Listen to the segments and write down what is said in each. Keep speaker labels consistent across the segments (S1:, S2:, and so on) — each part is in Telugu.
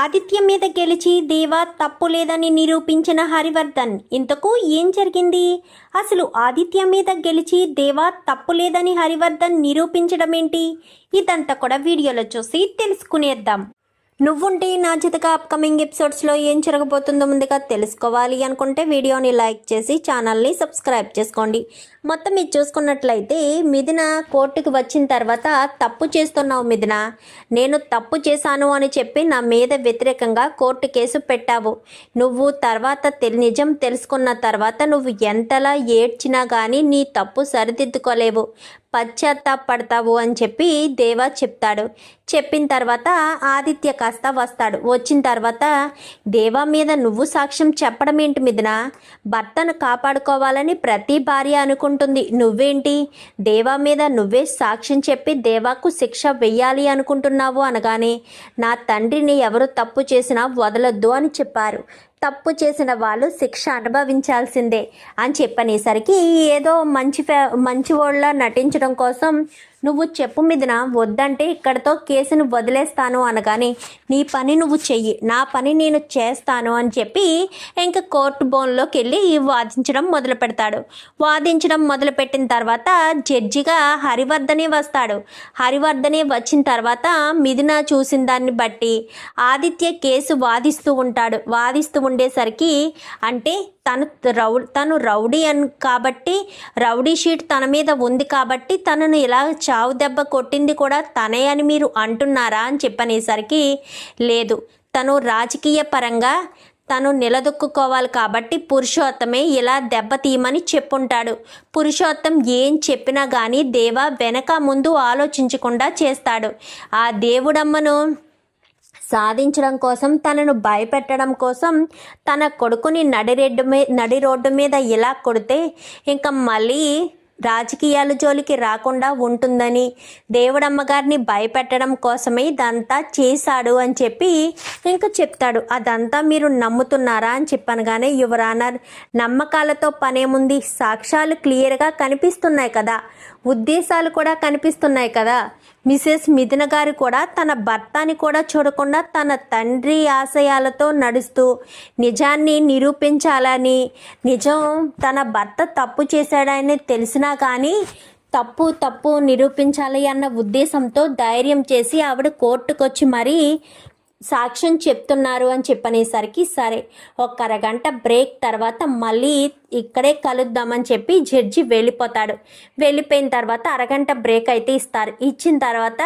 S1: ఆదిత్య మీద గెలిచి దేవా తప్పు లేదని నిరూపించిన హరివర్ధన్ ఇంతకు ఏం జరిగింది? అసలు ఆదిత్య మీద గెలిచి దేవా తప్పు లేదని హరివర్ధన్ నిరూపించడం ఏంటి ఇదంతా కూడా వీడియోలో చూసి తెలుసుకునేద్దాం. నువ్వుంటే నా జతగా అప్కమింగ్ ఎపిసోడ్స్లో ఏం జరగబోతుందో ముందుగా తెలుసుకోవాలి అనుకుంటే వీడియోని లైక్ చేసి ఛానల్ని సబ్స్క్రైబ్ చేసుకోండి. మొత్తం ఇది చూసుకున్నట్లయితే మిథున కోర్టుకు వచ్చిన తర్వాత తప్పు చేస్తున్నావు మిథున. నేను తప్పు చేశాను అని చెప్పి నా మీద వ్యతిరేకంగా కోర్టు కేసు పెట్టావు. నువ్వు తర్వాత తెలి నిజం తెలుసుకున్న తర్వాత నువ్వు ఎంతలా ఏడ్చినా కానీ నీ తప్పు సరిదిద్దుకోలేవు. పశ్చాత్తాపడతావు అని చెప్పి దేవా చెప్తాడు. చెప్పిన తర్వాత ఆదిత్య కాస్త వస్తాడు. వచ్చిన తర్వాత దేవా మీద నువ్వు సాక్ష్యం చెప్పడం ఏంటి మీదన భర్తను కాపాడుకోవాలని ప్రతి భార్య అనుకుంటుంది. నువ్వేంటి? దేవా మీద నువ్వే సాక్ష్యం చెప్పి దేవాకు శిక్ష వెయ్యాలి అనుకుంటున్నావు అనగానే నా తండ్రిని ఎవరు తప్పు చేసినా వదలొద్దు అని చెప్పారు. తప్పు చేసిన వాళ్ళు శిక్ష అనుభవించాల్సిందే అని చెప్పనేసరికి ఏదో మంచి ఫే మంచి వాళ్ళ నటించడం కోసం నువ్వు చెప్పు మీదన వద్దంటే ఇక్కడతో కేసును వదిలేస్తాను అనగానే నీ పని నువ్వు చెయ్యి నా పని నేను చేస్తాను అని చెప్పి ఇంకా కోర్టు బోన్లోకి వెళ్ళి వాదించడం మొదలు పెడతాడు వాదించడం మొదలుపెట్టిన తర్వాత జడ్జిగా హరివర్ధనే వస్తాడు. హరివర్ధనే వచ్చిన తర్వాత మిథున చూసిన దాన్ని బట్టి ఆదిత్య కేసు వాదిస్తూ ఉంటాడు. వాదిస్తూ ఉండేసరికి అంటే తను రౌ తను రౌడీ అని కాబట్టి రౌడీ షీట్ తన మీద ఉంది కాబట్టి తనను ఇలా చావు దెబ్బ కొట్టింది కూడా తనే అని మీరు అంటున్నారా అని చెప్పనేసరికి లేదు. తను రాజకీయ పరంగా తను నిలదొక్కుకోవాలి కాబట్టి పురుషోత్తమే ఇలా దెబ్బతీయమని చెప్పుంటాడు. పురుషోత్తం ఏం చెప్పినా కానీ దేవా వెనక ముందు ఆలోచించకుండా చేస్తాడు. ఆ దేవుడమ్మను సాధించడం కోసం తనను భయపెట్టడం కోసం తన కొడుకుని నడిరెడ్డు మీ నడి రోడ్డు మీద ఇలా కొడితే ఇంకా మళ్ళీ రాజకీయాల జోలికి రాకుండా ఉంటుందని దేవుడమ్మ గారిని భయపెట్టడం కోసమే ఇదంతా చేశాడు అని చెప్పి ఇంకా చెప్తాడు. అదంతా మీరు నమ్ముతున్నారా? అని చెప్పాను కానీ యువరానర్ నమ్మకాలతో పనేముంది? సాక్ష్యాలు క్లియర్గా కనిపిస్తున్నాయి కదా. ఉద్దేశాలు కూడా కనిపిస్తున్నాయి కదా. మిసెస్ మిథున గారు కూడా తన భర్తని కూడా చూడకుండా తన తండ్రి ఆశయాలతో నడుస్తూ నిజాన్ని నిరూపించాలని నిజం తన భర్త తప్పు చేశాడని తెలిసినా కానీ తప్పు తప్పు నిరూపించాలి అన్న ఉద్దేశంతో ధైర్యం చేసి ఆవిడ కోర్టుకొచ్చి మరీ సాక్ష్యం చెప్తున్నారు అని చెప్పనేసరికి సరే ఒక అరగంట బ్రేక్ తర్వాత మళ్ళీ ఇక్కడే కలుద్దామని చెప్పి జడ్జి వెళ్ళిపోతాడు. వెళ్ళిపోయిన తర్వాత అరగంట బ్రేక్ అయితే ఇస్తారు. ఇచ్చిన తర్వాత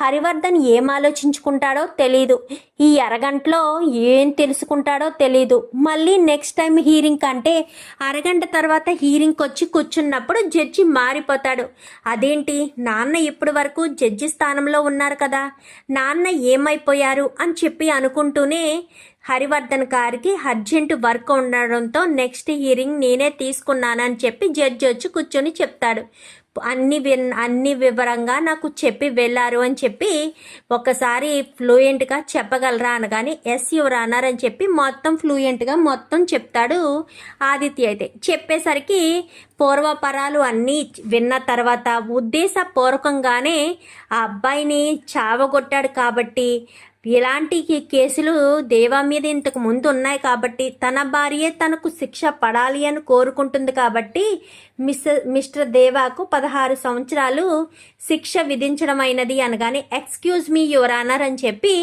S1: హరివర్ధన్ ఏం ఆలోచించుకుంటాడో తెలీదు. ఈ అరగంటలో ఏం తెలుసుకుంటాడో తెలీదు. మళ్ళీ నెక్స్ట్ టైం హీరింగ్ కంటే అరగంట తర్వాత హీరింగ్కి వచ్చి కూర్చున్నప్పుడు జడ్జి మారిపోతాడు. అదేంటి? నాన్న ఇప్పటి వరకు జడ్జి స్థానంలో ఉన్నారు కదా. నాన్న ఏమైపోయారు అని చెప్పి అనుకుంటూనే హరివర్ధన్ గారికి అర్జెంట్ వర్క్ ఉండడంతో నెక్స్ట్ హీరింగ్ నేనే తీసుకున్నానని చెప్పి జడ్జి వచ్చి కూర్చొని చెప్తాడు. అన్ని విన్ అన్ని వివరంగా నాకు చెప్పి వెళ్ళారు అని చెప్పి ఒకసారి ఫ్లూయెంట్గా చెప్పగలరా అనగానే ఎస్ యువర్ అన్నారు అని చెప్పి మొత్తం ఫ్లూయెంట్గా మొత్తం చెప్తాడు ఆదిత్య అయితే. చెప్పేసరికి పూర్వపరాలు అన్నీ విన్న తర్వాత ఉద్దేశపూర్వకంగానే ఆ అబ్బాయిని చావగొట్టాడు కాబట్టి ఇలాంటి కేసులు దేవా మీద ఇంతకు ముందు ఉన్నాయి కాబట్టి తన భార్యే తనకు శిక్ష పడాలి అని కోరుకుంటుంది కాబట్టి మిస్ మిస్టర్ దేవాకు పదహారు సంవత్సరాలు శిక్ష విధించడం అయినది అనగానే ఎక్స్క్యూజ్ మీ యువర్ ఆనర్ అని చెప్పి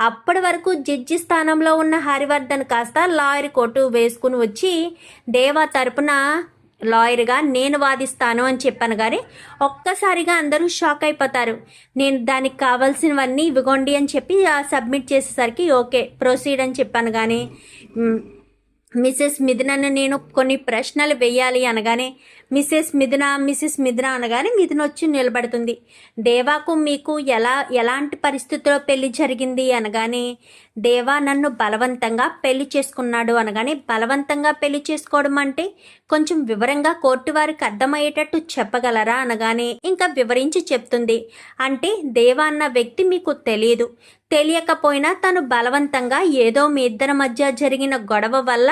S1: అప్పటి వరకు జడ్జి స్థానంలో ఉన్న హరివర్ధన్ కాస్త లాయర్ కోర్టు వేసుకుని వచ్చి దేవా తరపున లాయర్గా నేను వాదిస్తాను అని చెప్పాను కానీ ఒక్కసారిగా అందరూ షాక్ అయిపోతారు. నేను దానికి కావాల్సినవన్నీ ఇవ్వగొండి అని చెప్పి సబ్మిట్ చేసేసరికి ఓకే ప్రొసీడ్ అని చెప్పాను కానీ మిసెస్ మిథునను నేను కొన్ని ప్రశ్నలు వేయాలి అనగానే మిస్సెస్ మిథున మిస్సెస్ మిథున అనగానే మిథున వచ్చి నిలబడుతుంది. దేవాకు మీకు ఎలా ఎలాంటి పరిస్థితిలో పెళ్ళి జరిగింది అనగానే దేవా నన్ను బలవంతంగా పెళ్ళి చేసుకున్నాడు అనగానే బలవంతంగా పెళ్ళి చేసుకోవడం అంటే కొంచెం వివరంగా కోర్టు వారికి అర్థమయ్యేటట్టు చెప్పగలరా అనగానే ఇంకా వివరించి చెప్తుంది. అంటే దేవా అన్న వ్యక్తి మీకు తెలియదు. తెలియకపోయినా తను బలవంతంగా ఏదో మీ ఇద్దరి మధ్య జరిగిన గొడవ వల్ల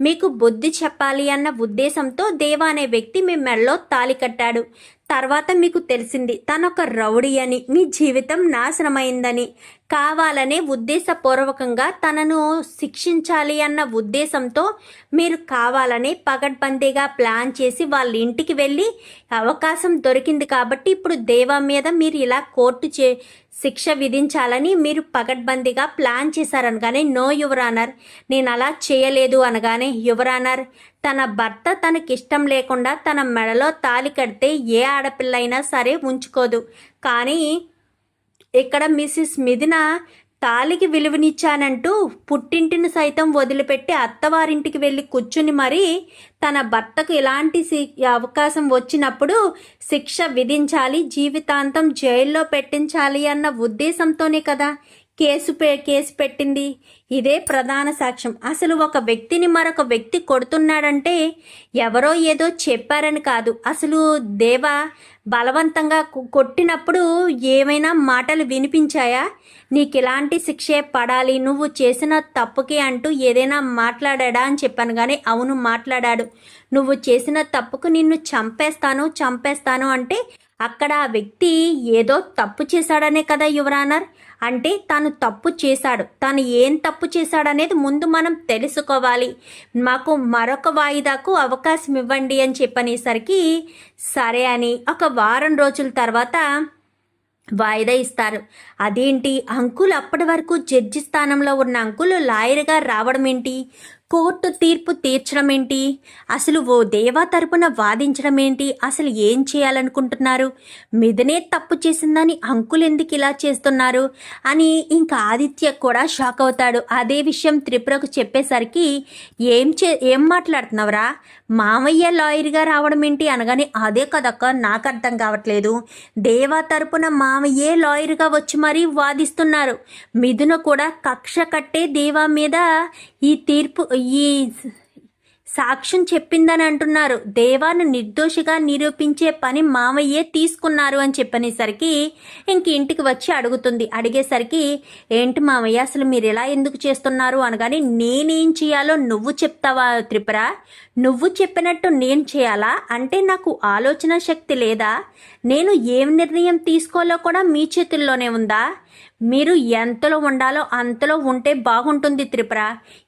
S1: మీకు బుద్ధి చెప్పాలి అన్న ఉద్దేశంతో దేవా అనే వ్యక్తి మీ మెడలో తాలి కట్టాడు. తర్వాత మీకు తెలిసింది తనొక రౌడీ అని. మీ జీవితం నాశనమైందని. కావాలనే ఉద్దేశపూర్వకంగా తనను శిక్షించాలి అన్న ఉద్దేశంతో మీరు కావాలని పగడ్బందీగా ప్లాన్ చేసి వాళ్ళ ఇంటికి వెళ్ళి అవకాశం దొరికింది కాబట్టి ఇప్పుడు దేవా మీద మీరు ఇలా కోర్టు చే శిక్ష విధించాలని మీరు పగడ్బందీగా ప్లాన్ చేశారనగానే నో యువరానర్ నేను అలా చేయలేదు అనగానే యువరానర్ తన భర్త తనకిష్టం లేకుండా తన మెడలో తాలి కడితే ఏ ఆడపిల్ల అయినా సరే ఉంచుకోదు. కానీ ఇక్కడ మిస్సెస్ మిథున తాలికి విలువనిచ్చానంటూ పుట్టింటిని సైతం వదిలిపెట్టి అత్తవారింటికి వెళ్ళి కూర్చుని మరీ తన భర్తకు ఇలాంటి సి- అవకాశం వచ్చినప్పుడు శిక్ష విధించాలి జీవితాంతం జైల్లో పెట్టించాలి అన్న ఉద్దేశంతోనే కదా కేసు పె కేసు పెట్టింది. ఇదే ప్రధాన సాక్ష్యం. అసలు ఒక వ్యక్తిని మరొక వ్యక్తి కొడుతున్నాడంటే ఎవరో ఏదో చెప్పారని కాదు. అసలు దేవ బలవంతంగా కొట్టినప్పుడు ఏమైనా మాటలు వినిపించాయా? నీకు ఇలాంటి శిక్షే పడాలి. నువ్వు చేసిన తప్పుకి అంటూ ఏదైనా మాట్లాడా అని చెప్పాను కానీ అవును మాట్లాడాడు. నువ్వు చేసిన తప్పుకు నిన్ను చంపేస్తాను చంపేస్తాను అంటే అక్కడ ఆ వ్యక్తి ఏదో తప్పు చేశాడనే కదా యువరానర్. అంటే తాను తప్పు చేశాడు. తాను ఏం తప్పు చేశాడనేది ముందు మనం తెలుసుకోవాలి. మాకు మరొక వాయిదాకు అవకాశం ఇవ్వండి అని చెప్పనేసరికి సరే అని ఒక వారం రోజుల తర్వాత వాయిదా ఇస్తారు. అదేంటి? అంకుల్ అప్పటి వరకు జడ్జి స్థానంలో ఉన్న అంకుల్ లాయర్గా రావడం ఏంటి? కోర్టు తీర్పు తీర్చడం ఏంటి అసలు ఓ దేవా తరపున వాదించడం ఏంటి అసలు ఏం చేయాలనుకుంటున్నారు? మిథునే తప్పు చేసిందని అంకుల్ ఎందుకు ఇలా చేస్తున్నారు? అని ఇంకా ఆదిత్య కూడా షాక్ అవుతాడు. అదే విషయం త్రిపురకు చెప్పేసరికి ఏం చే ఏం మాట్లాడుతున్నావురా? మామయ్య లాయర్గా రావడం ఏంటి అనగానే అదే కదక్క నాకు అర్థం కావట్లేదు. దేవా తరపున మామయ్యే లాయర్గా వచ్చి మరీ వాదిస్తున్నారు. మిథున కూడా కక్ష కట్టే దేవా మీద ఈ తీర్పు ఈ సాక్ష్యం చెప్పిందని అంటున్నారు. దేవాను నిర్దోషిగా నిరూపించే పని మామయ్యే తీసుకున్నారు అని చెప్పనేసరికి ఇంక ఇంటికి వచ్చి అడుగుతుంది. అడిగేసరికి ఏంటి మామయ్య అసలు మీరు ఎలా ఎందుకు చేస్తున్నారు? అనగానే నేనేం చేయాలో నువ్వు చెప్తావా త్రిపుర? నువ్వు చెప్పినట్టు నేను చేయాలా? అంటే నాకు ఆలోచన శక్తి లేదా? నేను ఏం నిర్ణయం తీసుకోవాలో కూడా మీ చేతుల్లోనే ఉందా? మీరు ఎంతలో ఉండాలో అంతలో ఉంటే బాగుంటుంది త్రిపుర.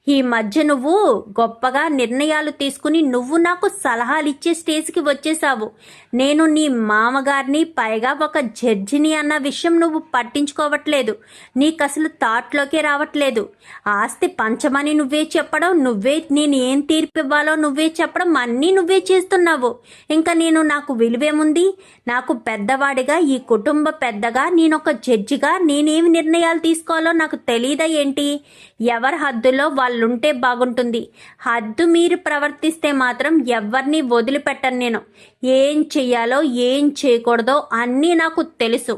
S1: ఈ మధ్య నువ్వు గొప్పగా నిర్ణయాలు తీసుకుని నువ్వు నాకు సలహాలు ఇచ్చే స్టేజ్కి వచ్చేసావు. నేను నీ మామగారిని పైగా ఒక జడ్జిని అన్న విషయం నువ్వు పట్టించుకోవట్లేదు. నీకు అసలు థాట్లోకే రావట్లేదు. ఆస్తి పంచమని నువ్వే చెప్పడం నువ్వే నేను ఏం తీర్పు ఇవ్వాలో నువ్వే చెప్పడం అన్నీ నువ్వే చేస్తున్నావు. ఇంకా నేను నాకు విలువేముంది? నాకు పెద్దవాడిగా ఈ కుటుంబ పెద్దగా నేను ఒక జడ్జిగా నేనేమి నిర్ణయాలు తీసుకోవాలో నాకు తెలియదా ఏంటి? ఎవరి హద్దులో వాళ్ళుంటే బాగుంటుంది. హద్దు మీరు ప్రవర్తిస్తే మాత్రం ఎవరిని వదిలిపెట్టను నేను. ఏం చెయ్యాలో ఏం చేయకూడదో అన్నీ నాకు తెలుసు.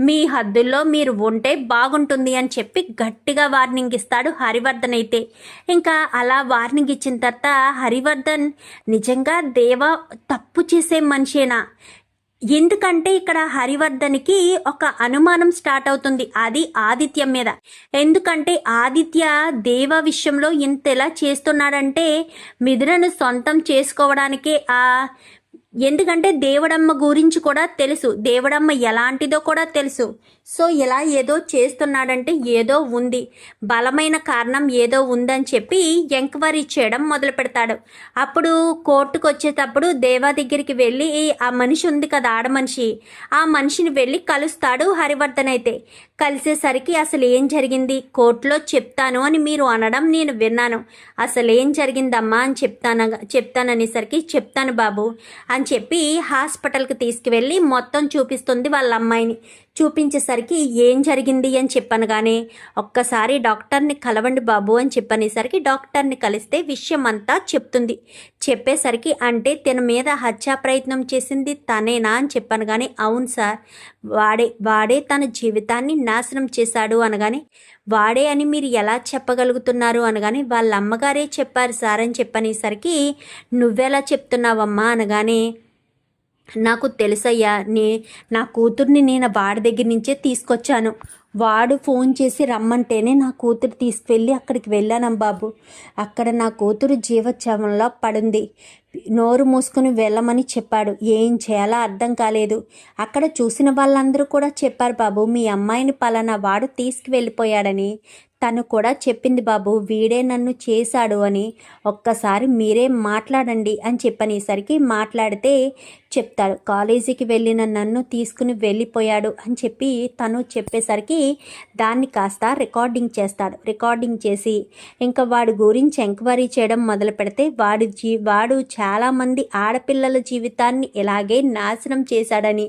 S1: మీ హద్దుల్లో మీరు ఉంటే బాగుంటుంది అని చెప్పి గట్టిగా వార్నింగ్ ఇస్తాడు హరివర్ధన్ అయితే. ఇంకా అలా వార్నింగ్ ఇచ్చిన తర్వాత హరివర్ధన్ నిజంగా దేవ తప్పు చేసే మనిషేనా? ఎందుకంటే ఇక్కడ హరివర్ధన్కి ఒక అనుమానం స్టార్ట్ అవుతుంది. అది ఆదిత్యం మీద. ఎందుకంటే ఆదిత్య దేవ విషయంలో ఇంత ఎలా చేస్తున్నాడంటే మిథునను సొంతం చేసుకోవడానికే ఆ ఎందుకంటే దేవుడమ్మ గురించి కూడా తెలుసు. దేవుడమ్మ ఎలాంటిదో కూడా తెలుసు. సో ఇలా ఏదో చేస్తున్నాడంటే ఏదో ఉంది. బలమైన కారణం ఏదో ఉందని చెప్పి ఎంక్వైరీ చేయడం మొదలు పెడతాడు. అప్పుడు కోర్టుకు వచ్చేటప్పుడు దేవా దగ్గరికి వెళ్ళి ఆ మనిషి ఉంది కదా ఆడ మనిషి. ఆ మనిషిని వెళ్ళి కలుస్తాడు హరివర్ధన్ అయితే. కలిసేసరికి అసలు ఏం జరిగింది? కోర్టులో చెప్తాను అని మీరు అనడం నేను విన్నాను. అసలు ఏం జరిగిందమ్మా అని చెప్తాను చెప్తాననేసరికి చెప్తాను బాబు అని చెప్పి హాస్పిటల్కి తీసుకువెళ్ళి మొత్తం చూపిస్తుంది వాళ్ళ అమ్మాయిని చూపించేసరికి ఏం జరిగింది అని చెప్పనగానే ఒక్కసారి డాక్టర్ని కలవండి బాబు అని చెప్పనేసరికి డాక్టర్ని కలిస్తే విషయం అంతా చెప్తుంది. చెప్పేసరికి అంటే తన మీద హత్యా ప్రయత్నం చేసింది తనేనా అని చెప్పాను కానీ అవును సార్ వాడే వాడే తన జీవితాన్ని నాశనం చేశాడు అనగానే వాడే అని మీరు ఎలా చెప్పగలుగుతున్నారు? అనగానే వాళ్ళ అమ్మగారే చెప్పారు సార్ అని చెప్పనేసరికి నువ్వెలా చెప్తున్నావమ్మా? అనగానే నాకు తెలుసయ్యా నే నా కూతుర్ని నేను వాడి దగ్గర నుంచే తీసుకొచ్చాను. వాడు ఫోన్ చేసి రమ్మంటేనే నా కూతురు తీసుకువెళ్ళి అక్కడికి వెళ్ళాను బాబు. అక్కడ నా కూతురు జీవోత్సవంలో పడింది. నోరు మూసుకుని వెళ్ళమని చెప్పాడు. ఏం చేయాలో అర్థం కాలేదు. అక్కడ చూసిన వాళ్ళందరూ కూడా చెప్పారు బాబు మీ అమ్మాయిని పలానా వాడు తీసుకువెళ్ళిపోయాడని. తను కూడా చెప్పింది బాబు వీడే నన్ను చేశాడు అని ఒక్కసారి మీరే మాట్లాడండి అని చెప్పనేసరికి మాట్లాడితే చెప్తాడు కాలేజీకి వెళ్ళిన నన్ను తీసుకుని వెళ్ళిపోయాడు అని చెప్పి తను చెప్పేసరికి దాన్ని కాస్త రికార్డింగ్ చేస్తాడు. రికార్డింగ్ చేసి ఇంకా వాడి గురించి ఎంక్వైరీ చేయడం మొదలు పెడితే వాడి జీ వాడు చాలామంది ఆడపిల్లల జీవితాన్ని ఇలాగే నాశనం చేశాడని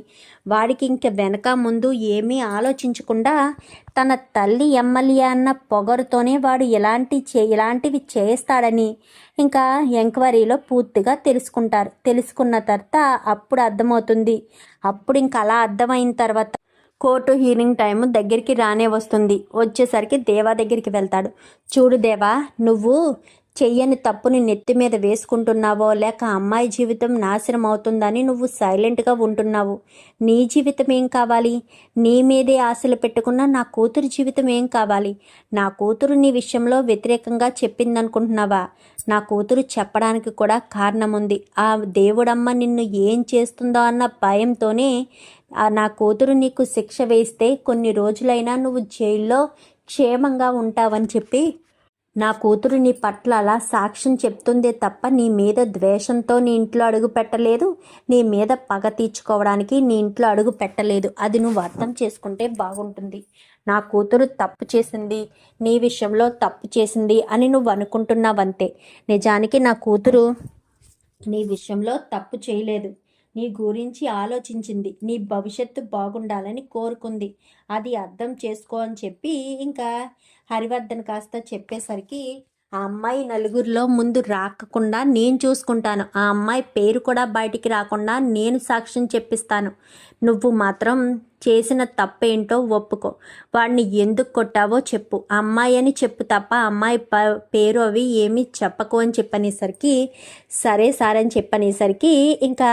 S1: వాడికి ఇంక వెనక ముందు ఏమీ ఆలోచించకుండా తన తల్లి ఎమ్మెల్యే అన్న పొగరుతోనే వాడు ఇలాంటి చే ఇలాంటివి చేస్తాడని ఇంకా ఎంక్వైరీలో పూర్తిగా తెలుసుకుంటారు. తెలుసుకున్న తర్వాత అప్పుడు అర్థమవుతుంది. అప్పుడు ఇంకా అలా అర్థమైన తర్వాత కోర్టు హీరింగ్ టైం దగ్గరికి రానే వస్తుంది. వచ్చేసరికి దేవా దగ్గరికి వెళ్తాడు. చూడు దేవా నువ్వు చెయ్యని తప్పుని నెత్తి మీద వేసుకుంటున్నావో లేక అమ్మాయి జీవితం నాశనం అవుతుందని నువ్వు సైలెంట్గా ఉంటున్నావు. నీ జీవితం ఏం కావాలి? నీ మీదే ఆశలు పెట్టుకున్న నా కూతురు జీవితం ఏం కావాలి? నా కూతురు నీ విషయంలో వ్యతిరేకంగా చెప్పిందనుకుంటున్నావా? నా కూతురు చెప్పడానికి కూడా కారణం ఉంది ఆ దేవుడమ్మ నిన్ను ఏం చేస్తుందో అన్న భయంతోనే నా కూతురు నీకు శిక్ష వేస్తే కొన్ని రోజులైనా నువ్వు జైల్లో క్షేమంగా ఉంటావని చెప్పి నా కూతురు నీ పట్ల అలా సాక్ష్యం చెప్తుందే తప్ప నీ మీద ద్వేషంతో నీ ఇంట్లో అడుగు పెట్టలేదు. నీ మీద పగ తీర్చుకోవడానికి నీ ఇంట్లో అడుగు పెట్టలేదు. అది నువ్వు అర్థం చేసుకుంటే బాగుంటుంది. నా కూతురు తప్పు చేసింది నీ విషయంలో తప్పు చేసింది అని నువ్వు అనుకుంటున్నావంతే. నిజానికి నా కూతురు నీ విషయంలో తప్పు చేయలేదు. నీ గురించి ఆలోచించింది. నీ భవిష్యత్తు బాగుండాలని కోరుకుంది. అది అర్థం చేసుకో అని చెప్పి ఇంకా హరివర్ధన్ కాస్త చెప్పేసరికి ఆ అమ్మాయి నలుగురిలో ముందు రాకుండా నేను చూసుకుంటాను. ఆ అమ్మాయి పేరు కూడా బయటికి రాకుండా నేను సాక్ష్యం చెప్పిస్తాను. నువ్వు మాత్రం చేసిన తప్పేంటో ఒప్పుకో. వాడిని ఎందుకు కొట్టావో చెప్పు. అమ్మాయి అని చెప్పు తప్ప అమ్మాయి ప పేరు అవి ఏమీ చెప్పకు అని చెప్పనేసరికి సరే సార్ అని చెప్పనేసరికి ఇంకా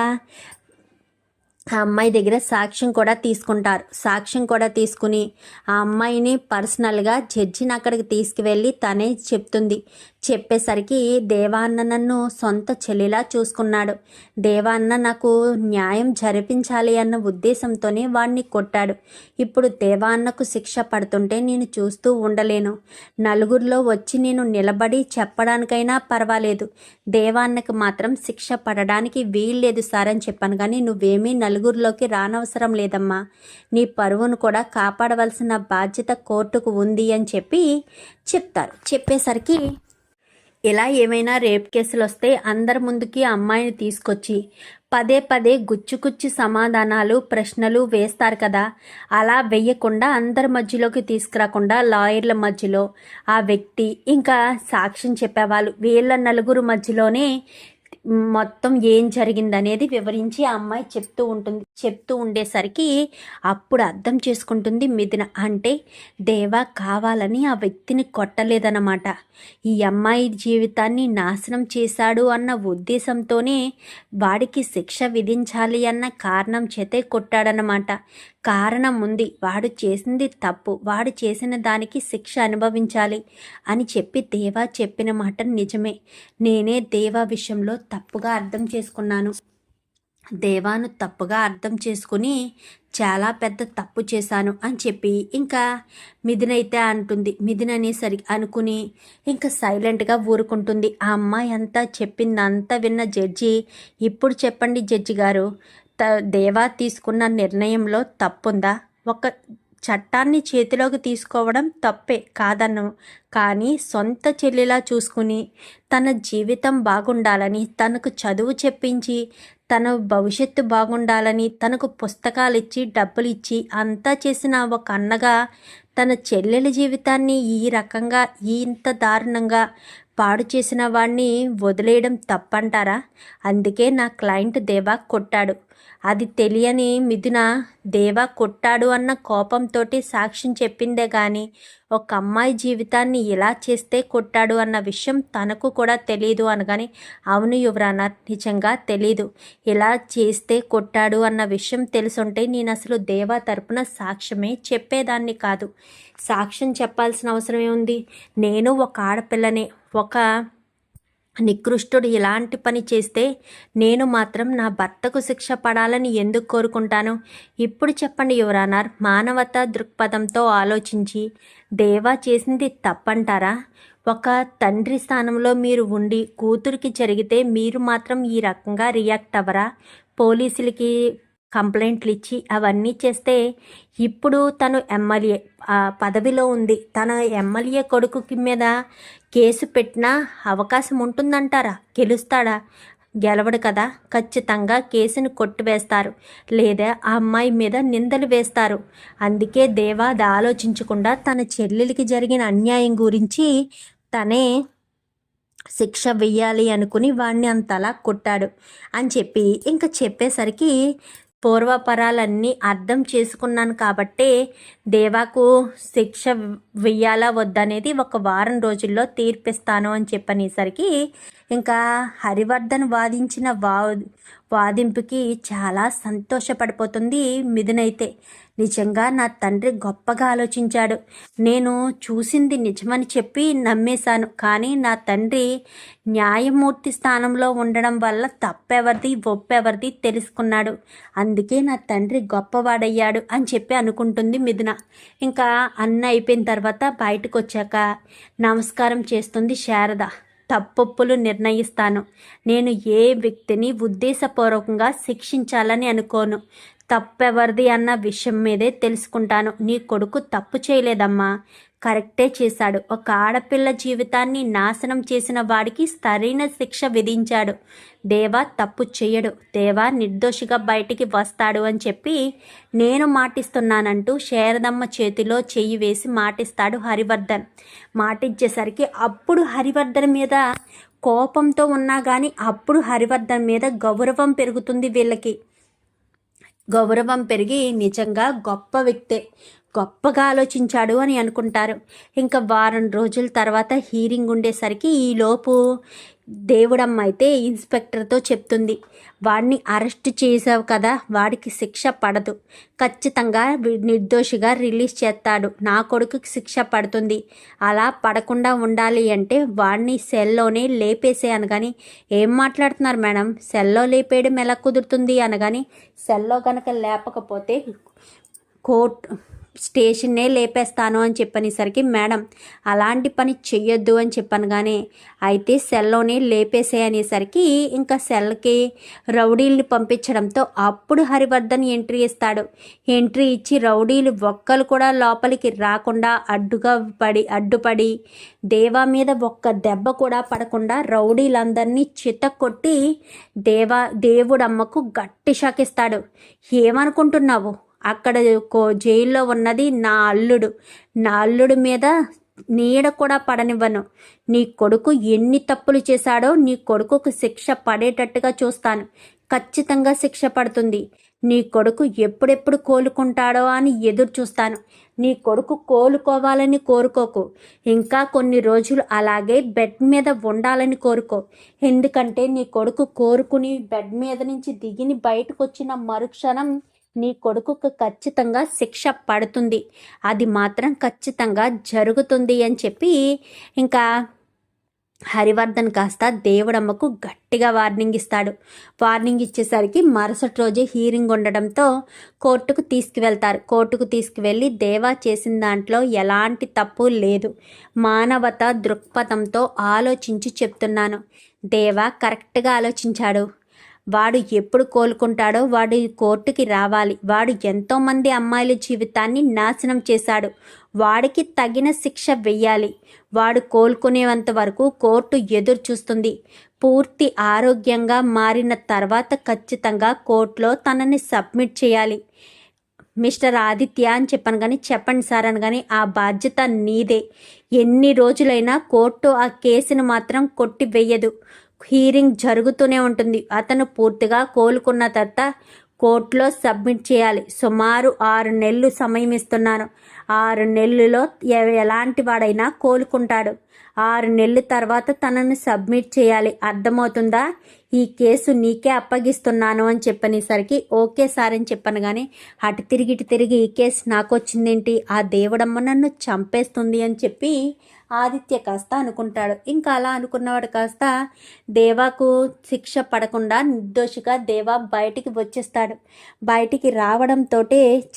S1: ఆ అమ్మాయి దగ్గర సాక్ష్యం కూడా తీసుకుంటారు. సాక్ష్యం కూడా తీసుకుని ఆ అమ్మాయిని పర్సనల్గా జడ్జిని అక్కడికి తీసుకువెళ్ళి తనే చెప్తుంది. చెప్పేసరికి దేవాన్న నన్ను సొంత చెల్లిలా చూసుకున్నాడు. దేవాన్న నాకు న్యాయం జరిపించాలి అన్న ఉద్దేశంతోనే వాణ్ణి కొట్టాడు. ఇప్పుడు దేవాన్నకు శిక్ష పడుతుంటే నేను చూస్తూ ఉండలేను. నలుగురిలో వచ్చి నేను నిలబడి చెప్పడానికైనా పర్వాలేదు. దేవాన్నకు మాత్రం శిక్ష పడడానికి వీల్లేదు సార్ అని చెప్పాను కానీ నువ్వేమీ నలుగురిలోకి రానవసరం లేదమ్మా. నీ పరువును కూడా కాపాడవలసిన బాధ్యత కోర్టుకు ఉంది అని చెప్పి చెప్తారు. చెప్పేసరికి ఇలా ఏమైనా రేప్ కేసులు వస్తే అందరి ముందుకి అమ్మాయిని తీసుకొచ్చి పదే పదే గుచ్చుకుచ్చి సమాధానాలు ప్రశ్నలు వేస్తారు కదా. అలా వేయకుండా అందరి మధ్యలోకి తీసుకురాకుండా లాయర్ల మధ్యలో ఆ వ్యక్తి ఇంకా సాక్ష్యం చెప్పేవాళ్ళు. వీళ్ళ నలుగురు మధ్యలోనే మొత్తం ఏం జరిగిందనేది వివరించి ఆ అమ్మాయి చెప్తూ ఉంటుంది. చెప్తూ ఉండేసరికి అప్పుడు అర్థం చేసుకుంటుంది మిథున. అంటే దేవా కావాలని ఆ వ్యక్తిని కొట్టలేదన్నమాట. ఈ అమ్మాయి జీవితాన్ని నాశనం చేశాడు అన్న ఉద్దేశంతోనే వాడికి శిక్ష విధించాలి అన్న కారణం చేతే కొట్టాడనమాట కారణం ఉంది వాడు చేసింది తప్పు. వాడు చేసిన దానికి శిక్ష అనుభవించాలి అని చెప్పి దేవా చెప్పిన మాట నిజమే. నేనే దేవా విషయంలో తప్పుగా అర్థం చేసుకున్నాను. దేవాను తప్పుగా అర్థం చేసుకుని చాలా పెద్ద తప్పు చేశాను అని చెప్పి ఇంకా మిథునైతే అంటుంది. మిథున అనేసరి అనుకుని ఇంకా సైలెంట్గా ఊరుకుంటుంది. ఆ అమ్మాయి అంతా చెప్పిందంతా విన్న జడ్జి ఇప్పుడు చెప్పండి జడ్జి గారు త దేవా తీసుకున్న నిర్ణయంలో తప్పుందా? ఒక చట్టాన్ని చేతిలోకి తీసుకోవడం తప్పే కాదను. కానీ సొంత చెల్లిలా చూసుకుని తన జీవితం బాగుండాలని తనకు చదువు చెప్పించి తన భవిష్యత్తు బాగుండాలని తనకు పుస్తకాలు ఇచ్చి డబ్బులు ఇచ్చి అంతా చేసిన ఒక అన్నగా తన చెల్లెల జీవితాన్ని ఈ రకంగా ఇంత దారుణంగా పాడు చేసిన వాడిని వదిలేయడం తప్పంటారా? అందుకే నా క్లయింట్ దేవా కొట్టాడు. అది తెలియని మిథున దేవా కొట్టాడు అన్న కోపంతో సాక్ష్యం చెప్పిందే కానీ ఒక అమ్మాయి జీవితాన్ని ఇలా చేస్తే కొట్టాడు అన్న విషయం తనకు కూడా తెలియదు అనగానే అవును యువరాన నిజంగా తెలీదు. ఇలా చేస్తే కొట్టాడు అన్న విషయం తెలుసుంటే నేను అసలు దేవా తరపున సాక్ష్యమే చెప్పేదాన్ని కాదు. సాక్ష్యం చెప్పాల్సిన అవసరం ఏముంది నేను ఒక ఆడపిల్లనే. ఒక నికృష్టుడు ఇలాంటి పని చేస్తే నేను మాత్రం నా భర్తకు శిక్ష పడాలని ఎందుకు కోరుకుంటాను? ఇప్పుడు చెప్పండి యువరానార్. మానవతా దృక్పథంతో ఆలోచించి దేవా చేసింది తప్పంటారా? ఒక తండ్రి స్థానంలో మీరు ఉండి కూతురికి జరిగితే మీరు మాత్రం ఈ రకంగా రియాక్ట్ అవ్వరా? పోలీసులకి కంప్లైంట్లు ఇచ్చి అవన్నీ చేస్తే ఇప్పుడు తను ఎమ్మెల్యే పదవిలో ఉంది. తన ఎమ్మెల్యే కొడుకుకి మీద కేసు పెట్టినా అవకాశం ఉంటుందంటారా గెలుస్తాడా? గెలవడు కదా. ఖచ్చితంగా కేసును కొట్టివేస్తారు. లేదా ఆ అమ్మాయి మీద నిందలు వేస్తారు. అందుకే దేవాది ఆలోచించకుండా తన చెల్లెలికి జరిగిన అన్యాయం గురించి తనే శిక్ష వెయ్యాలి అనుకుని వాడిని అంతలా కొట్టాడు అని చెప్పి ఇంకా చెప్పేసరికి పూర్వపరాలన్నీ అర్థం చేసుకున్నాను కాబట్టే దేవాకు శిక్ష వెయ్యాలా వద్దనేది ఒక వారం రోజుల్లో తీర్పిస్తాను అని చెప్పనేసరికి ఇంకా హరివర్ధన్ వాదించిన వా వాదింపుకి చాలా సంతోషపడిపోతుంది మిథునైతే. నిజంగా నా తండ్రి గొప్పగా ఆలోచించాడు. నేను చూసింది నిజమని చెప్పి నమ్మేశాను. కానీ నా తండ్రి న్యాయమూర్తి స్థానంలో ఉండడం వల్ల తప్పెవరిది ఒప్పెవరిది తెలుసుకున్నాడు. అందుకే నా తండ్రి గొప్పవాడయ్యాడు అని చెప్పి అనుకుంటుంది మిథున. ఇంకా అన్న అయిపోయిన తర్వాత బయటకు వచ్చాక నమస్కారం చేస్తుంది శారద. తప్పొప్పులు నిర్ణయిస్తాను. నేను ఏ వ్యక్తిని ఉద్దేశపూర్వకంగా శిక్షించాలని అనుకోను. తప్పెవరిది అన్న విషయం మీదే తెలుసుకుంటాను. నీ కొడుకు తప్పు చేయలేదమ్మా. కరెక్టే చేశాడు. ఒక ఆడపిల్ల జీవితాన్ని నాశనం చేసిన వాడికి సరైన శిక్ష విధించాడు. దేవా తప్పు చేయడు. దేవా నిర్దోషిగా బయటికి వస్తాడు అని చెప్పి నేను మాటిస్తున్నానంటూ శారదమ్మ చేతిలో చెయ్యి వేసి మాటిస్తాడు హరివర్ధన్. మాటిచ్చేసరికి అప్పుడు హరివర్ధన్ మీద కోపంతో ఉన్నా కానీ అప్పుడు హరివర్ధన్ మీద గౌరవం పెరుగుతుంది వీళ్ళకి. గౌరవం పెరిగి నిజంగా గొప్ప వ్యక్తే. గొప్పగా ఆలోచించాడు అని అనుకుంటారు. ఇంకా వారం రోజుల తర్వాత హీరింగ్ ఉండేసరికి ఈలోపు దేవుడమ్మ అయితే ఇన్స్పెక్టర్తో చెప్తుంది. వాడిని అరెస్ట్ చేసావు కదా వాడికి శిక్ష పడదు. ఖచ్చితంగా నిర్దోషిగా రిలీజ్ చేస్తాడు. నా కొడుకుకి శిక్ష పడుతుంది. అలా పడకుండా ఉండాలి అంటే వాడిని సెల్లోనే లేపేసే అనగాని ఏం మాట్లాడుతున్నారు మేడం? సెల్లో లేపేయడం ఎలా కుదురుతుంది అనగాని సెల్లో కనుక లేపకపోతే కోర్టు స్టేషన్నే లేపేస్తాను అని చెప్పనేసరికి మేడం అలాంటి పని చెయ్యొద్దు అని చెప్పాను కానీ అయితే సెల్లోనే లేపేసే అనేసరికి ఇంకా సెల్కి రౌడీల్ని పంపించడంతో అప్పుడు హరివర్ధన్ ఎంట్రీ ఇస్తాడు. ఎంట్రీ ఇచ్చి రౌడీలు ఒక్కరు కూడా లోపలికి రాకుండా అడ్డుగా పడి అడ్డుపడి దేవా మీద ఒక్క దెబ్బ కూడా పడకుండా రౌడీలందరినీ చిత్త కొట్టి దేవా దేవుడమ్మకు గట్టి షాకిస్తాడు. ఏమనుకుంటున్నావు? అక్కడ జైల్లో ఉన్నది నా అల్లుడు. నా అల్లుడు మీద నీడ కూడా పడనివ్వను. నీ కొడుకు ఎన్ని తప్పులు చేశాడో నీ కొడుకుకు శిక్ష పడేటట్టుగా చూస్తాను. ఖచ్చితంగా శిక్ష పడుతుంది. నీ కొడుకు ఎప్పుడెప్పుడు కోలుకుంటాడో అని ఎదురు చూస్తాను. నీ కొడుకు కోలుకోవాలని కోరుకోకు. ఇంకా కొన్ని రోజులు అలాగే బెడ్ మీద ఉండాలని కోరుకో. ఎందుకంటే నీ కొడుకు కోరుకుని బెడ్ మీద నుంచి దిగిని బయటకు వచ్చిన మరుక్షణం నీ కొడుకుకు ఖచ్చితంగా శిక్ష పడుతుంది. అది మాత్రం ఖచ్చితంగా జరుగుతుంది అని చెప్పి ఇంకా హరివర్ధన్ కాస్త దేవుడమ్మకు గట్టిగా వార్నింగ్ ఇస్తాడు. వార్నింగ్ ఇచ్చేసరికి మరుసటి రోజే హీరింగ్ ఉండడంతో కోర్టుకు తీసుకువెళ్తారు. కోర్టుకు తీసుకువెళ్ళి దేవా చేసిన దాంట్లో ఎలాంటి తప్పు లేదు. మానవత దృక్పథంతో ఆలోచించి చెప్తున్నాను. దేవా కరెక్ట్గా ఆలోచించాడు. వాడు ఎప్పుడు కోలుకుంటాడో వాడు కోర్టుకి రావాలి. వాడు ఎంతోమంది అమ్మాయిల జీవితాన్ని నాశనం చేశాడు. వాడికి తగిన శిక్ష వెయ్యాలి వాడు కోలుకునేంత వరకు కోర్టు ఎదురు చూస్తుంది. పూర్తి ఆరోగ్యంగా మారిన తర్వాత ఖచ్చితంగా కోర్టులో తనని సబ్మిట్ చేయాలి. మిస్టర్ ఆదిత్య అని చెప్పాను కానీ చెప్పండి సార్ అని కానీ ఆ బాధ్యత నీదే. ఎన్ని రోజులైనా కోర్టు ఆ కేసును మాత్రం కొట్టి వెయ్యదు హీరింగ్ జరుగుతూనే ఉంటుంది. అతను పూర్తిగా కోలుకున్న తర్వాత కోర్టులో సబ్మిట్ చేయాలి. సుమారు ఆరు నెలలు సమయం ఇస్తున్నాను. ఆరు నెలల్లో ఎలాంటి వాడైనా కోలుకుంటాడు. ఆరు నెలల తర్వాత తనను సబ్మిట్ చేయాలి. అర్థమవుతుందా? ఈ కేసు నీకే అప్పగిస్తున్నాను అని చెప్పనేసరికి ఓకే సార్ అని చెప్పాను కానీ అటు తిరిగి ఇటు తిరిగి ఈ కేసు నాకు వచ్చిందేంటి ఆ దేవుడమ్మ నన్ను చంపేస్తుంది అని చెప్పి ఆదిత్య కాస్త అనుకుంటాడు. ఇంకా అలా అనుకున్నవాడు కాస్త దేవాకు శిక్ష పడకుండా నిర్దోషిగా దేవా బయటికి వచ్చేస్తాడు. బయటికి రావడంతో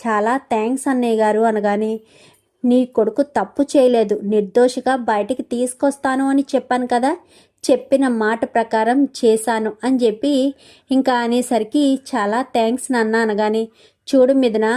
S1: చాలా థ్యాంక్స్ అన్నయ్య గారు అనగానే నీ కొడుకు తప్పు చేయలేదు నిర్దోషిగా బయటికి తీసుకొస్తాను అని చెప్పాను కదా చెప్పిన మాట ప్రకారం చేశాను అని చెప్పి ఇంకా అనేసరికి చాలా థ్యాంక్స్ నాన్న అనగానే చూడు మీదన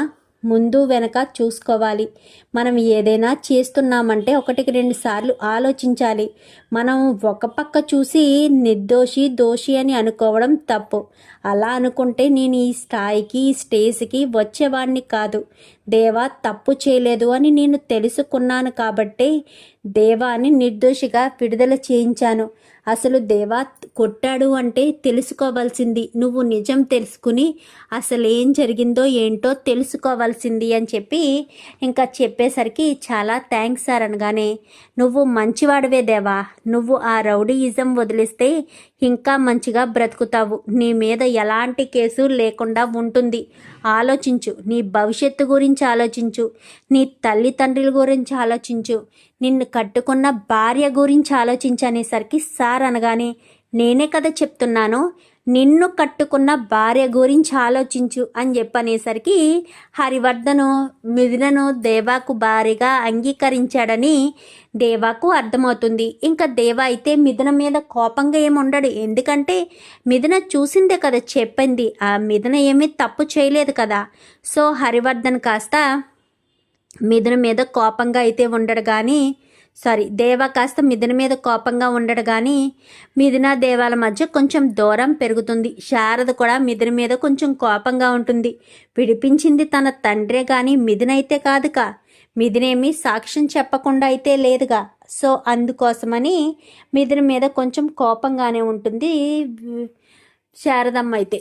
S1: ముందు వెనక చూసుకోవాలి. మనం ఏదైనా చేస్తున్నామంటే ఒకటికి రెండు సార్లు ఆలోచించాలి. మనం ఒక పక్క చూసి నిర్దోషి దోషి అని అనుకోవడం తప్పు. అలా అనుకుంటే నేను ఈ స్థాయికి ఈ స్టేజ్కి వచ్చేవాడిని కాదు. దేవా తప్పు చేయలేదు అని నేను తెలుసుకున్నాను కాబట్టే దేవాని నిర్దోషిగా విడుదల చేయించాను. అసలు దేవా కొట్టాడు అంటే తెలుసుకోవాల్సింది. నువ్వు నిజం తెలుసుకుని అసలు ఏం జరిగిందో ఏంటో తెలుసుకోవాల్సింది అని చెప్పి ఇంకా చెప్పేసరికి చాలా థ్యాంక్స్ సార్ అనగానే నువ్వు మంచివాడివే దేవా. నువ్వు ఆ రౌడీయిజం వదిలిస్తే ఇంకా మంచిగా బ్రతుకుతావు. నీ మీద ఎలాంటి కేసు లేకుండా ఉంటుంది. ఆలోచించు. నీ భవిష్యత్తు గురించి ఆలోచించు. నీ తల్లిదండ్రుల గురించి ఆలోచించు. నిన్ను కట్టుకున్న భార్య గురించి ఆలోచించనేసరికి సార్ అనగానే నేనే కదా చెప్తున్నాను నిన్ను కట్టుకున్న భార్య గురించి ఆలోచించు అని చెప్పనేసరికి హరివర్ధను మిథునను దేవాకు భార్యగా అంగీకరించాడని దేవాకు అర్థమవుతుంది. ఇంకా దేవ అయితే మిథున మీద కోపంగా ఏమి ఉండడు. ఎందుకంటే మిథున చూసిందే కదా చెప్పింది. ఆ మిథున ఏమీ తప్పు చేయలేదు కదా. సో హరివర్ధన్ కాస్త మిథున మీద కోపంగా అయితే ఉండడు కానీ సారీ దేవ కాస్త మిథున మీద కోపంగా ఉండడు కానీ మిథున దేవాల మధ్య కొంచెం దూరం పెరుగుతుంది. శారద కూడా మిథున మీద కొంచెం కోపంగా ఉంటుంది. విడిపించింది తన తండ్రే కానీ మిథునైతే కాదుగా మిథునేమి సాక్ష్యం చెప్పకుండా అయితే లేదుగా. సో అందుకోసమని మిథున మీద కొంచెం కోపంగానే ఉంటుంది శారదమ్మ అయితే.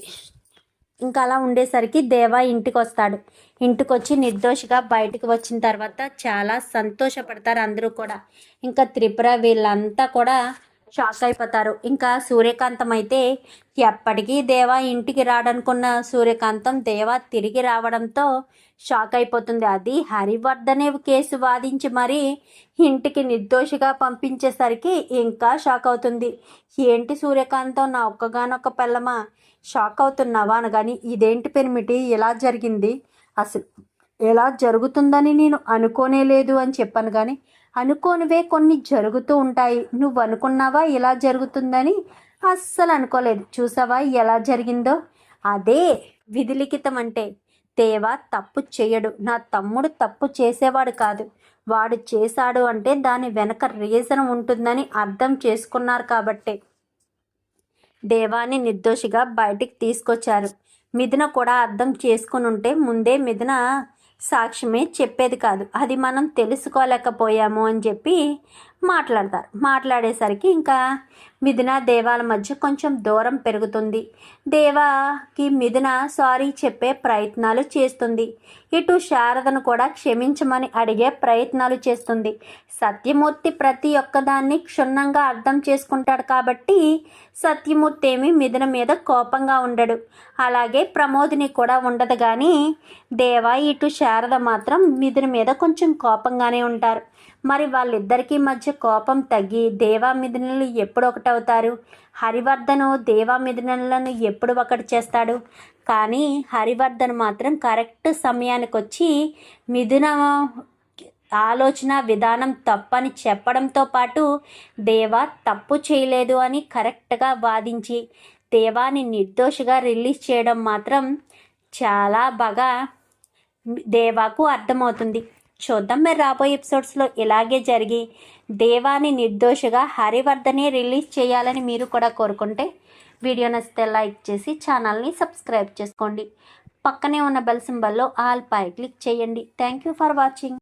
S1: ఇంకా అలా ఉండేసరికి దేవా ఇంటికి వస్తాడు ఇంటికి వచ్చి నిర్దోషిగా బయటకు వచ్చిన తర్వాత చాలా సంతోషపడతారు అందరూ కూడా. ఇంకా త్రిపుర వీళ్ళంతా కూడా షాక్ అయిపోతారు. ఇంకా సూర్యకాంతం అయితే ఎప్పటికీ దేవా ఇంటికి రాడనుకున్న సూర్యకాంతం దేవా తిరిగి రావడంతో షాక్ అయిపోతుంది. అది హరివర్ధనే కేసు వాదించి మరి ఇంటికి నిర్దోషిగా పంపించేసరికి ఇంకా షాక్ అవుతుంది. ఏంటి సూర్యకాంతం నా ఒక్కగానొక్క పిల్లమా షాక్ అవుతున్నావా అనగాని ఇదేంటి పెనిమిటి? ఇలా జరిగింది? అసలు ఎలా జరుగుతుందని నేను అనుకోనే లేదు అని చెప్పాను కానీ అనుకోనివే కొన్ని జరుగుతూ ఉంటాయి. నువ్వు అనుకున్నావా ఇలా జరుగుతుందని? అస్సలు అనుకోలేదు. చూసావా ఎలా జరిగిందో? అదే విధిలిఖితం అంటే దేవా తప్పు చేయడు నా తమ్ముడు తప్పు చేసేవాడు కాదు. వాడు చేశాడు అంటే దాని వెనక రీజన్ ఉంటుందని అర్థం చేసుకున్నారు కాబట్టే. దేవాన్ని నిర్దోషిగా బయటికి తీసుకొచ్చారు. మిథున కూడా అర్థం చేసుకుని ఉంటే ముందే మిథున సాక్ష్యమే చెప్పేది కాదు. అది మనం తెలుసుకోలేకపోయాము అని చెప్పి మాట్లాడతారు. మాట్లాడేసరికి ఇంకా మిథున దేవాల మధ్య కొంచెం దూరం పెరుగుతుంది. దేవాకి మిథున సారీ చెప్పే ప్రయత్నాలు చేస్తుంది. ఇటు శారదను కూడా క్షమించమని అడిగే ప్రయత్నాలు చేస్తుంది. సత్యమూర్తి ప్రతి ఒక్కదాన్ని క్షుణ్ణంగా అర్థం చేసుకుంటాడు కాబట్టి సత్యమూర్తి ఏమి మిథున మీద కోపంగా ఉండడు. అలాగే ప్రమోదిని కూడా ఉండదు కానీ దేవా ఇటు శారద మాత్రం మిథున మీద కొంచెం కోపంగానే ఉంటారు. మరి వాళ్ళిద్దరికీ మధ్య కోపం తగ్గి దేవా మిథునలు ఎప్పుడు ఒకటవుతారు? హరివర్ధను దేవా మిథునలను ఎప్పుడు ఒకటి చేస్తాడు? కానీ హరివర్ధన్ మాత్రం కరెక్ట్ సమయానికి వచ్చి మిథున ఆలోచన విధానం తప్పని చెప్పడంతో పాటు దేవా తప్పు చేయలేదు అని కరెక్ట్గా వాదించి దేవాని నిర్దోషిగా రిలీజ్ చేయడం మాత్రం చాలా బాగా దేవాకు అర్థమవుతుంది. చూద్దాం. మరి రాబోయే ఎపిసోడ్స్లో ఇలాగే జరిగి దేవాని నిర్దోషగా హరివర్ధనే రిలీజ్ చేయాలని మీరు కూడా కోరుకుంటే వీడియో నచ్చితే లైక్ చేసి ఛానల్ని సబ్స్క్రైబ్ చేసుకోండి. పక్కనే ఉన్న బెల్ సింబల్లో ఆల్ పై క్లిక్ చేయండి. Thank you for watching.